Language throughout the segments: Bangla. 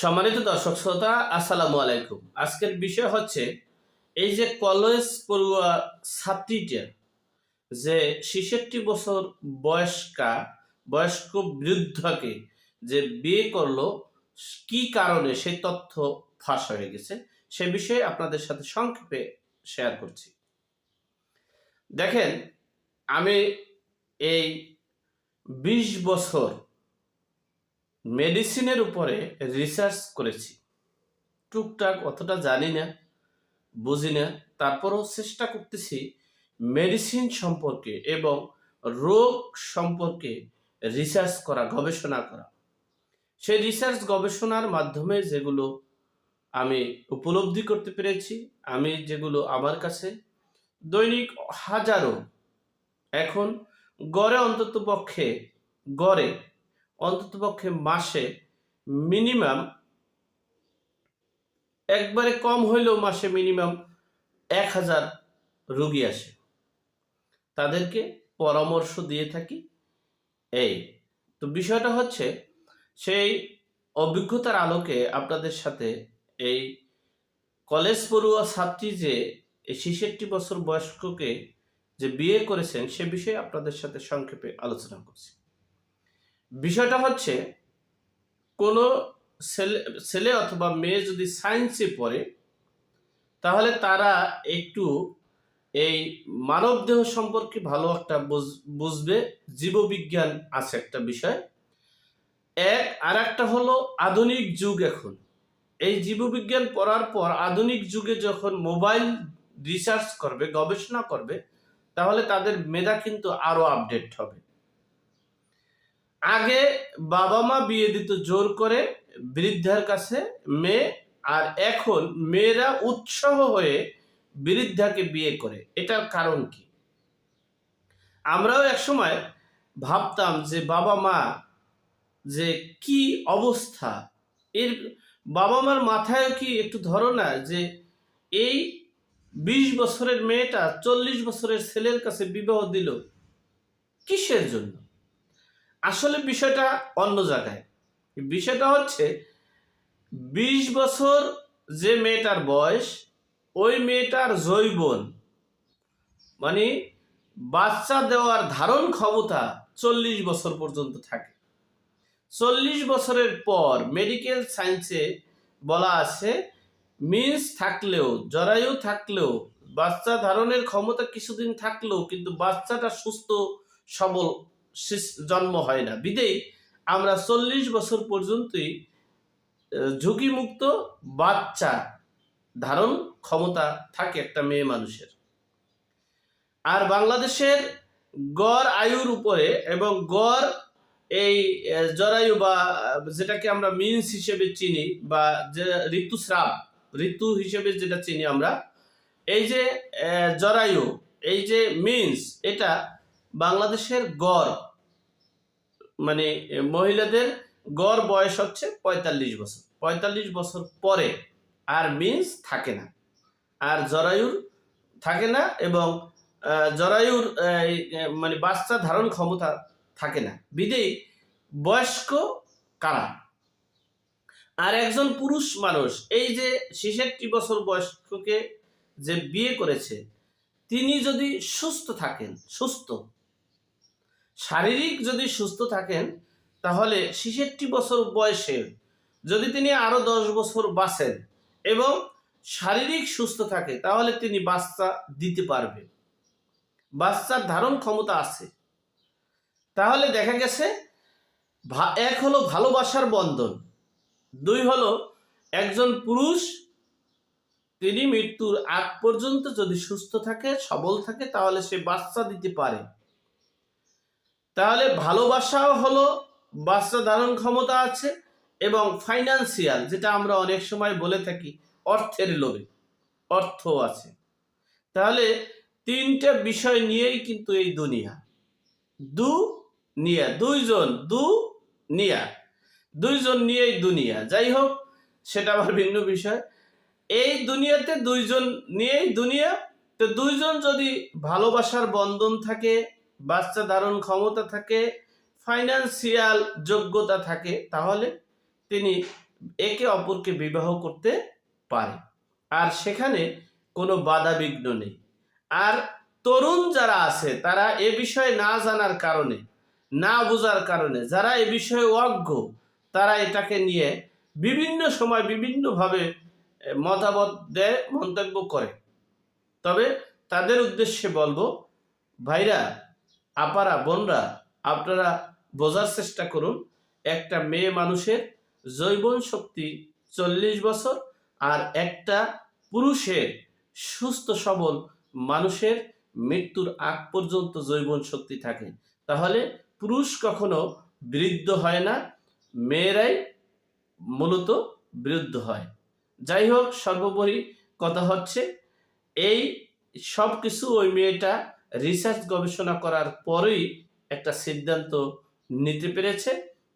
সম্মানিত দর্শক শ্রোতা, আসসালামু আলাইকুম। আজকের বিষয় হচ্ছে এই যে কলেজ পড়ুয়া ছাত্রীটা যে ছেষট্টি বছর বয়স্কা, বয়স্ক বৃদ্ধকে যে বিয়ে করল, কি কারণে সেই তথ্য ফাঁস হয়ে গেছে, সে বিষয়ে আপনাদের সাথে সংক্ষেপে শেয়ার করছি। দেখেন, আমি এই বিশ বছর মেডিসিনের উপরে রিসার্চ করেছি। টুকটাক অতটা জানি না, বুঝি না। তারপরও চেষ্টা করতেছি মেডিসিন সম্পর্কে এবং রোগ সম্পর্কে রিসার্চ করা, গবেষণা করা। সেই রিসার্চ গবেষণার মাধ্যমে যেগুলো আমি উপলব্ধি করতে পেরেছি, আমি যেগুলো আমার কাছে দৈনিক হাজারো এখন গড়ে অন্তত পক্ষে গড়ে অন্ততপক্ষে মাসে মিনিমাম, একবারে কম হইলেও মাসে মিনিমাম এক হাজার রুগী আসে। তাদেরকে পরামর্শ দিয়ে থাকি। এই তো বিষয়টা হচ্ছে, সেই অভিজ্ঞতার আলোকে আপনাদের সাথে এই কলেজ পড়ুয়া ছাত্রী যে ছেষট্টি বছর বয়স্ককে যে বিয়ে করেছেন, সে বিষয়ে আপনাদের সাথে সংক্ষেপে আলোচনা করছি। বিষয়টা হচ্ছে, কোনো ছেলে ছেলে অথবা মেয়ে যদি সায়েন্সে পড়ে, তাহলে তারা একটু এই মানব দেহ সম্পর্কে ভালো একটা বুঝ- বুঝবে, জীববিজ্ঞান আছে একটা বিষয়। এক আর একটা হলো আধুনিক যুগ এখন। এই জীববিজ্ঞান পড়ার পর আধুনিক যুগে যখন মোবাইল রিসার্চ করবে, গবেষণা করবে, তাহলে তাদের মেধা কিন্তু আরও আপডেট হবে। আগে বাবা মা বিয়ে দিত জোর করে বৃদ্ধার কাছে মেয়ে, আর এখন মেয়েরা উৎসাহ হয়ে বৃদ্ধাকে বিয়ে করে। এটার কারণ কি? আমরাও একসময় ভাবতাম যে বাবা মা যে কি অবস্থা। এর বাবা মার মাথায় কি একটু ধরো যে এই বিশ বছরের মেয়েটা চল্লিশ বছরের ছেলের কাছে বিবাহ দিল কিসের জন্য? আসলে বিষয়টা অন্য জায়গায়। বিষয়টা হচ্ছে, বিশ বছর যে মেয়েটার বয়স, ওই মেয়েটার জৈবন মানে বাচ্চা দেওয়ার ধারণ ক্ষমতা চল্লিশ বছর পর্যন্ত থাকে। চল্লিশ বছরের পর মেডিকেল সায়েন্সে বলা আছে মিন্স থাকলেও, জরায়ু থাকলেও, বাচ্চা ধারণের ক্ষমতা কিছুদিন থাকলেও, কিন্তু বাচ্চাটা সুস্থ, সবল জন্ম হয় না। বিদেই আমরা চল্লিশ বছর পর্যন্তই ঝুঁকিমুক্ত বাচ্চা ধারণ ক্ষমতা থাকে একটা মেয়ে মানুষের। আর বাংলাদেশের গড় আয়ুর উপরে এবং গড় এই জরায়ু বা, যেটাকে আমরা মিন্স হিসেবে চিনি বা যে ঋতুস্রাব, ঋতু হিসেবে যেটা চিনি আমরা, এই যে জরায়ু, এই যে মিন্স এটা বাংলাদেশের গড় মানে মহিলাদের গড় বয়স হচ্ছে পঁয়তাল্লিশ বছর। পঁয়তাল্লিশ বছর পরে আর মিন্স থাকে না। আর জরায়ুর থাকে না এবং জরায়ুর মানে বাচ্চা ধারণ ক্ষমতা থাকে না। বিদেই বয়স্ক কারা? আর একজন পুরুষ মানুষ, এই যে ছেষট্টি বছর বয়স্ককে যে বিয়ে করেছে, তিনি যদি সুস্থ থাকেন, সুস্থ শারীরিক যদি সুস্থ থাকেন, তাহলে ছেষট্টি বছর বয়সে যদি তিনি আরও দশ বছর বাঁচেন এবং শারীরিক সুস্থ থাকে, তাহলে তিনি বাচ্চা দিতে পারবে বাচ্চার ধারণ ক্ষমতা আছে। তাহলে দেখা গেছে এক হলো ভালোবাসার বন্ধন, দুই হলো একজন পুরুষ, তিনি মৃত্যুর আগ পর্যন্ত যদি সুস্থ থাকে, সবল থাকে, তাহলে সে বাচ্চা দিতে পারে। তাহলে ভালোবাসাও হলো বাচ্চা ধারণ ক্ষমতা আছে এবং ফাইনান্সিয়াল যেটা আমরা অনেক সময় বলে থাকি, অর্থের লোভে, অর্থ আছে। তাহলে তিনটা বিষয় নিয়েই কিন্তু এই দুনিয়া। দু নিয়া দুইজন দু নিয়া দুইজন নিয়েই দুনিয়া। যাই হোক, সেটা আবার ভিন্ন বিষয়। এই দুনিয়াতে দুইজন নিয়েই দুনিয়া। তো দুইজন যদি ভালোবাসার বন্ধন থাকে বাচ্চা ধারণ ক্ষমতা থাকে ফাইনান্সিয়াল যোগ্যতা থাকে, তাহলে তিনি একে অপরকে বিবাহ করতে পারে। আর সেখানে কোনো বাধা বিঘ্ন নেই। আর তরুণ যারা আছে, তারা এ বিষয়ে না জানার কারণে, না বোঝার কারণে, যারা এ বিষয়ে অজ্ঞ, তারা এটাকে নিয়ে বিভিন্ন সময় বিভিন্নভাবে মতামত দেয়, মন্তব্য করে। তবে তাদের উদ্দেশ্যে বলব, ভাইরা আপারা, বোনরা, আপনারা বোঝার চেষ্টা করুন, একটা মেয়ে মানুষের জৈবন শক্তি চল্লিশ বছর আর একটা পুরুষের সুস্থ সবল মানুষের মৃত্যুর আগ পর্যন্ত জৈবন শক্তি থাকে। তাহলে পুরুষ কখনো বৃদ্ধ হয় না, মেয়েরাই মূলত বৃদ্ধ হয়। যাই হোক, সর্বোপরি কথা হচ্ছে, এই সব কিছু ওই মেয়েটা রিসার্চ গবেষণা করার পরেই একটা সিদ্ধান্ত নিতে পেরেছে।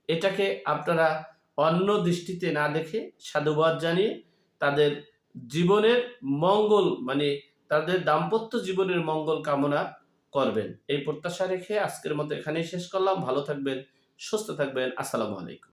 এটাকে আপনারা অন্য দৃষ্টিতে না দেখে সাধুবাদ জানিয়ে তাদের জীবনের মঙ্গল মানে তাদের দাম্পত্য জীবনের মঙ্গল কামনা করবেন। এই প্রত্যাশা রেখে আজকের মতো এখানেই শেষ করলাম। ভালো থাকবেন, সুস্থ থাকবেন। আসসালামু আলাইকুম।